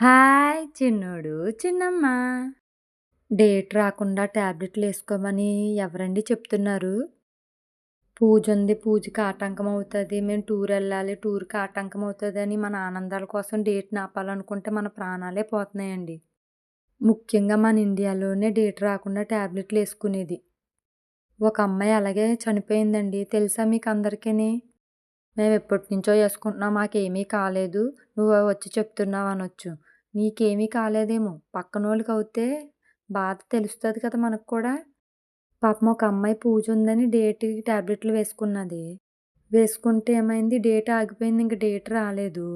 Hi చిన్నోడు చిన్నమ్మ. Date రాకుండా ట్యాబ్లెట్లు వేసుకోమని ఎవరండి చెప్తున్నారు? పూజ ఉంది పూజకి ఆటంకం అవుతుంది. మేము టూర్ వెళ్ళాలి టూర్కి ఆటంకం అవుతుంది అని మన ఆనందాల కోసం డేట్ నాపాలనుకుంటే మన ప్రాణాలే పోతున్నాయండి. ముఖ్యంగా మన ఇండియాలోనే డేట్ రాకుండా ట్యాబ్లెట్లు వేసుకునేది. ఒక అమ్మాయి అలాగే చనిపోయిందండి. తెలుసా మీకు అందరికీ మేము ఎప్పటి నుంచో వేసుకుంటున్నాం మాకేమీ కాలేదు. నువ్వు వచ్చి చెప్తున్నావు అనొచ్చు. నీకేమీ కాలేదేమో. పక్కనోళ్ళకి అవుతే బాధ తెలుస్తుంది కదా మనకు కూడా పాపం ఒక అమ్మాయి పూజ ఉందని డేట్ టాబ్లెట్లు వేసుకున్నది. వేసుకుంటే ఏమైంది? డేట్ ఆగిపోయింది ఇంక డేట్ రాలేదు.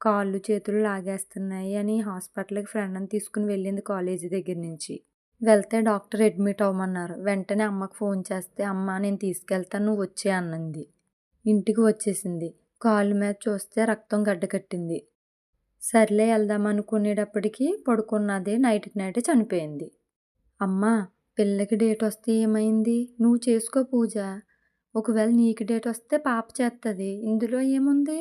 కాళ్ళు చేతులు లాగేస్తున్నాయి అని హాస్పిటల్కి ఫ్రెండ్ని తీసుకుని వెళ్ళింది కాలేజీ దగ్గర నుంచి. వెళ్తే డాక్టర్ అడ్మిట్ అవ్వమన్నారు. వెంటనే అమ్మకు ఫోన్ చేస్తే అమ్మ నేను తీసుకెళ్తాను నువ్వు వచ్చే అన్నది. ఇంటికి వచ్చేసింది. కాళ్ళు మీద చూస్తే రక్తం గడ్డకట్టింది సర్లే వెళ్దాం అనుకునేటప్పటికి పడుకున్నది నైట్కి నైట్ చనిపోయింది. అమ్మా పిల్లకి డేట్ వస్తే ఏమైంది? నువ్వు చేసుకో పూజ. ఒకవేళ నీకు డేట్ వస్తే పాప చేస్తుంది ఇందులో ఏముంది?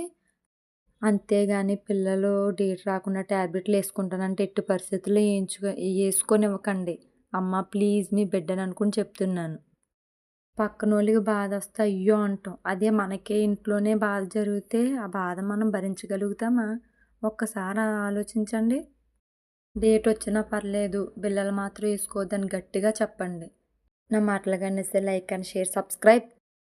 అంతేగాని పిల్లలు డేట్ రాకుండా ట్యాబ్లెట్లు వేసుకుంటానంటే ఎట్టి పరిస్థితుల్లో వేయించుకో వేసుకొనివ్వకండి. అమ్మ ప్లీజ్ మీ బిడ్డను అనుకుని చెప్తున్నాను. పక్కన వాళ్ళకి బాధ వస్తే అయ్యో అంటాం. అదే మనకే ఇంట్లోనే బాధ జరిగితే ఆ బాధ మనం భరించగలుగుతామా? ఒక్కసారి ఆలోచించండి. డేట్ వచ్చినా పర్లేదు బిల్లలు మాత్రం వేసుకోవద్దని గట్టిగా చెప్పండి. నా మాటలు కానీ లైక్ అండ్ షేర్ సబ్స్క్రైబ్.